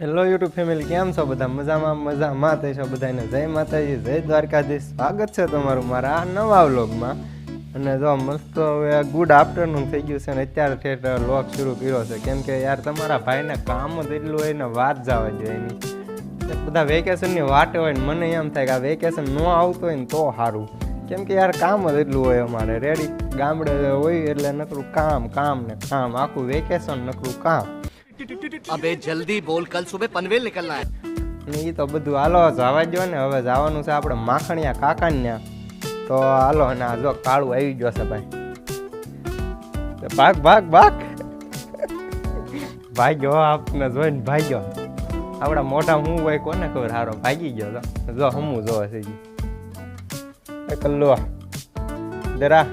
Hello YouTube family કેમ છો બધા? મજામાં મજામાં થઈ છો બધાને જય માતાજી, જય દ્વારકાધીશ. સ્વાગત છે તમારું મારા આ નવા વ્લોગમાં. અને જો મસ્ત હવે ગુડ આફ્ટરનૂન થઈ ગયું છે અને અત્યારે ઠેઠ વ્લોગ શરૂ કર્યો છે. કેમ કે યાર તમારા ભાઈને કામ જ એટલું હોય ને વાત જવા જોઈએ એની બધા વેકેશનની વાત હોય ને મને એમ થાય કે આ વેકેશન ન આવતું હોય ને તો સારું. કેમ કે યાર કામ જ એટલું હોય અમારે. રેડી ગામડે હોય એટલે નકરું કામ કામ ને કામ. આખું વેકેશન નકરું કામ. અબે જલ્દી બોલ, કલ સુબહ પનવેલ નીકળના હે. એ તો બધું હાલો, જવા દો ને. હવે જવાનું છે આપણે માખણિયા કાકાન્યા તો હાલો આ જો કાળું આવી ગયો છે ભાઈ. ભાગ ભાગ ભાગ. ભાઈ ભાગ્યો, આપને જોઈને ભાઈ ગયો આપણા મોઢા હું હોય કોને ખબર? હારો, ભાગી ગયો તો જો, હમું જો છે કલ્લો દરા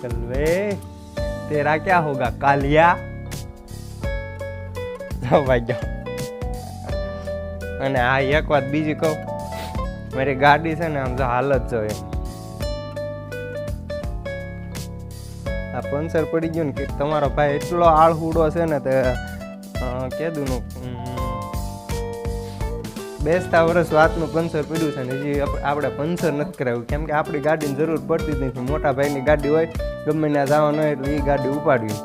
કલ્વે તેરા ક્યાં होगा, कालिया? જો અને આ એક વાત બીજી કહું, મારી ગાડી છે ને આમ તો હાલત જોઈએ આ પંચર પડી ગયું ને કે તમારો ભાઈ એટલો આળહુડો છે ને તે કેદુનું બેસતા વર્ષ વાતનું પંચર પડ્યું છે ને હજી આપણે પંચર નથી કરાવ્યું. કેમ કે આપણી ગાડીની જરૂર પડતી જ નથી. મોટા ભાઈની ગાડી હોય, ગમે ત્યાં જવાનું હોય એટલે એ ગાડી ઉપાડવી.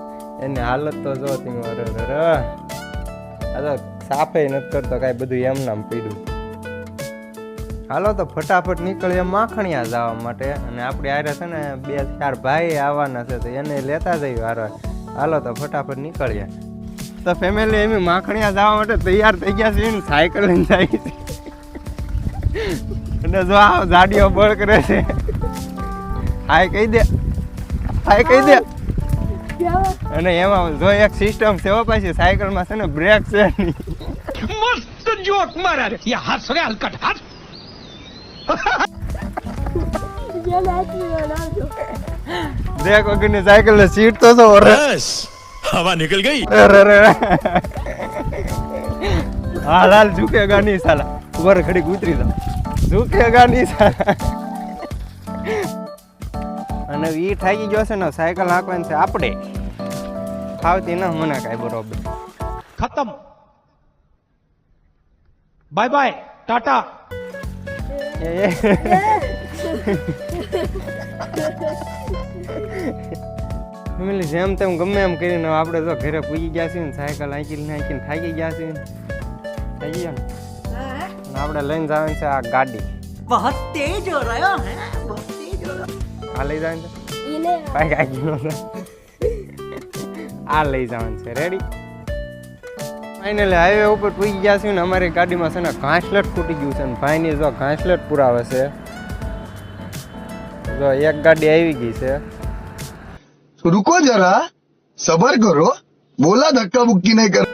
એની હાલત તો જો તમે અરે અરે આ સાફે નથી કરતો, કાંઈ બધું એમ નામ પીડ્યું. હાલો તો ફટાફટ નીકળીએ માખણિયા જવા માટે. અને આપણે આરે છે ને બે ચાર ભાઈ આવવાના છે, તો એને લેતા જઈએ હારો હાલો તો ફટાફટ નીકળીએ. તો ફેમિલી એમ માખણીયા જવા માટે તૈયાર થઈ ગયા છે ને સાયકલ લઈને જાય અને જો આ ગાડીઓ બળ કરે છે. હાય કહી દે. હાય કહી દે. અને એમાં જો એક સિસ્ટમ છે પાછી સાયકલમાં છે ને બ્રેક છે. મસ્ત જોક મારા રે. યા હાથ રે હલકટ હાથ. બ્રેક વગરની સાયકલ સીટ તો છો રસ हवा निकल गई અરે અરે હાલ હાલ ઝુકેગા નહીં સાલા ઉપર ઘડીક ઉતરી જાવ ઝુકેગા નહીં સાલા અને ઈ થાકી ગયો છે ને સાયકલ હાંકવાની છે આપણે ફાવતી ન મને કાંઈ બરોબર खत्म बाय बाय टाटा એ, એ. ફેમિલી જેમ તેમ ગમે એમ કરીને આપણે જો ઘરે પૂજી ગયા છીએ ને સાયકલ આંકીને આંકીને થાકી ગયા છીએ. થઈ ગયા ને આપણે લઈને જવાની છે આ ગાડી. બહુ તેજ હો રહ્યો. હે આ લઈ જવાની છે? ઈને કાઈ કાઈ આ લઈ જવાનું છે. રેડી ફાઇનલી હાઈવે ઉપર પૂરી ગયા છે ને અમારી ગાડીમાં છે ને ઘાસલેટ ફૂટી ગયું છે ને ભાઈની જો ઘાસલેટ પૂરાવે છે. જો એક ગાડી આવી ગઈ છે. रुको जरा सबर करो बोला धक्का मुक्की नहीं कर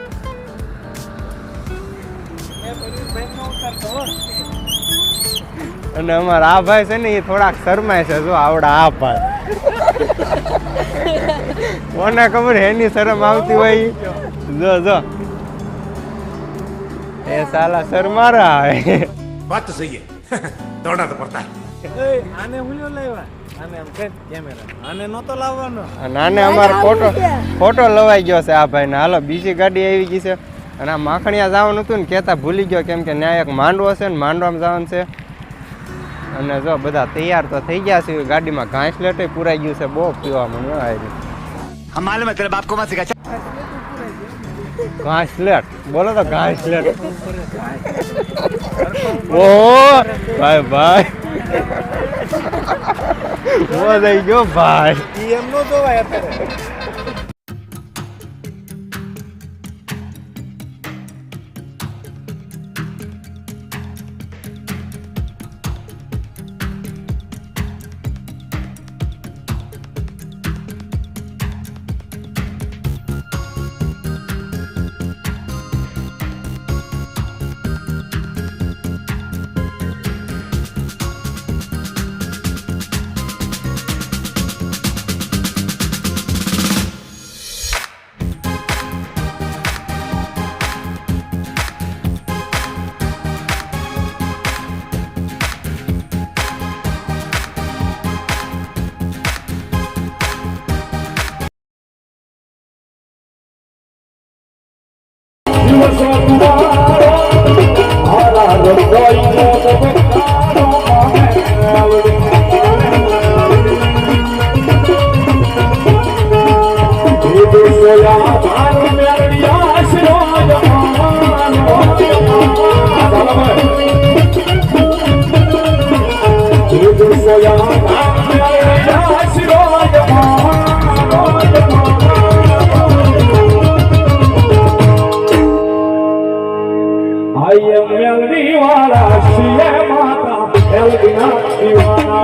અને અમારા આ ભાઈ છે ને એ થોડાક શરમાય છે જો આવડા આ ભાઈ કોને ખબર એની શરમ આવતી હોય ઈ? જો જો એ સાલા શરમારા હોય बात तो सही है दौड़ना तो पड़ता है આને હુલ્યો લાવ્યા? આને આમ કઈ કેમેરા. આને નહોતો લાવવાનો. નાને અમાર ફોટો ફોટો લવાઈ ગયો છે આ ભાઈને. હાલો બીજી ગાડી આવી ગઈ છે. અને આ માખણિયા જવાનું હતું ને કહેતા ભૂલી ગયો કેમ કે ન્યાય એક માંડવો છે ને માંડવામાં જવાનું છે. અને જો બધા તૈયાર તો થઈ ગયા છે ગાડીમાં ઘાસ લેટે પુરાઈ ગયું છે બહુ પીવા મને આવી માલુમ હે તેરે બોલો તો ઘાસલેટ ઓ ભાઈ ભાઈ. ઓ થઈ ગયો ભાઈ એમ નો જોવાય અત્યારે. I am Melody Wala, she am Mata, Elvina Diwana.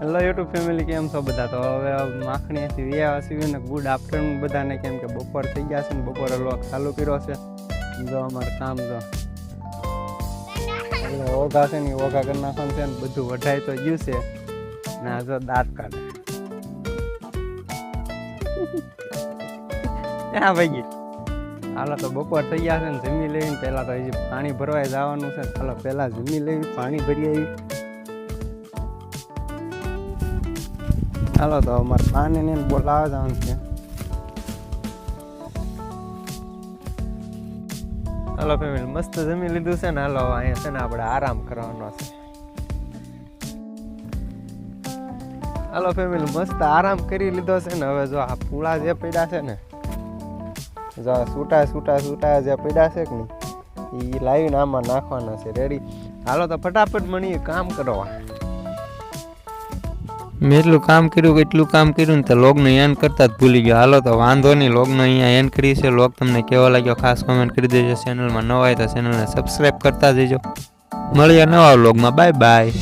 Hello YouTube family કેમ છો બધા? તો હવે માખણીયાથી વ્યા સીવીને ગુડ આફ્ટરનૂન બધાને કેમ કે બપોર થઈ ગયા છે ને બપોરે લોક ચાલુ કર્યો છે. જો અમારે કામ જો. એટલે ઓઘા છે ને ઓઘા કરી નાખવાનું છે ને બધું વઢાઈ તો ગયું છે. ને આ દાંત કાઢે. ક્યાં ભાઈ હાલો તો બપોર થઈ ગયા છે ને જમી લેવી પહેલાં તો હજી પાણી ભરવાય જવાનું છે. ચાલો પહેલાં જમી લેવી પાણી ભરી આવી. હાલો તો અમારે પાણી ને બોલાવા જવાનું છે. હાલો, ફેમિલી, મસ્ત જમી લીધું છે ને. હાલો, અહીંયા છે ને આપણે આરામ કરવાનો છે. હાલો ફેમિલી મસ્ત આરામ કરી લીધો છે ને. હવે જો આ પૂળા જે પડ્યા છે ને, જો સૂટા સૂટા સૂટા જે પડ્યા છે કે નહીં એ લાવીને આમાં નાખવાના છે. રેડી હાલો તો ફટાફટ મળીએ કામ કરવા. મેં એટલું કામ કર્યું એટલું કામ કર્યું ને તો લોગનો એન કરતા જ ભૂલી ગયો. હાલો તો વાંધો નહીં, લોગનો અહીંયા એન કરી છે. લોગ તમને કેવો લાગ્યો, ખાસ કોમેન્ટ કરી દેજો. ચેનલમાં નવા હોય તો ચેનલને સબસ્ક્રાઈબ કરતા જજો. મળીએ નવા લોગમાં બાય બાય